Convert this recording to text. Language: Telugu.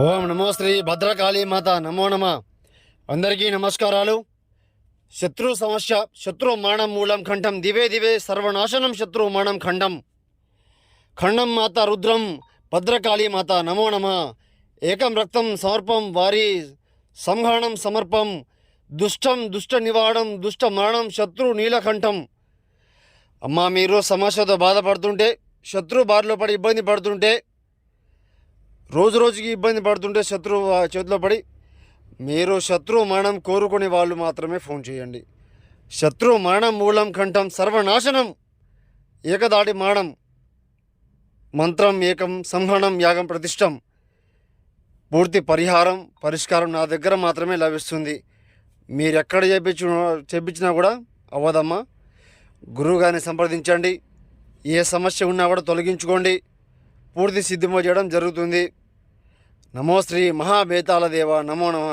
ఓం నమో శ్రీ భద్రకాళీ మాత నమో నమ. అందరికీ నమస్కారాలు. శత్రు సమస్య శత్రు మాణం మూలం ఖండం దివే దివే సర్వనాశనం శత్రు మాణం ఖండం. ఖండం మాత రుద్రం భద్రకాళీ మాత నమో నమ. ఏకం రక్తం సమర్పం వారి సంహరణం సమర్పం దుష్టం దుష్ట నివారణం దుష్ట మరణం శత్రు నీలకంఠం. అమ్మా మీరు సమస్యతో బాధపడుతుంటే శత్రు బారిలో పడి ఇబ్బంది పడుతుంటే రోజు రోజుకి ఇబ్బంది పడుతుంటే శత్రువు చేతిలో పడి మీరు శత్రువు మరణం కోరుకునే వాళ్ళు మాత్రమే ఫోన్ చేయండి. శత్రు మరణం మూలం కంఠం సర్వనాశనం ఏకదాటి మరణం మంత్రం ఏకం సంహరణం యాగం ప్రతిష్టం పూర్తి పరిహారం పరిష్కారం నా దగ్గర మాత్రమే లభిస్తుంది. మీరు ఎక్కడ చేపించు చేపించినా కూడా అవ్వదమ్మా. గురువుగారిని సంప్రదించండి. ఏ సమస్య ఉన్నా కూడా తొలగించుకోండి. పూర్తి సిద్ధింప చేయడం జరుగుతుంది. నమో శ్రీ మహాబేతాళ దేవ నమో నమ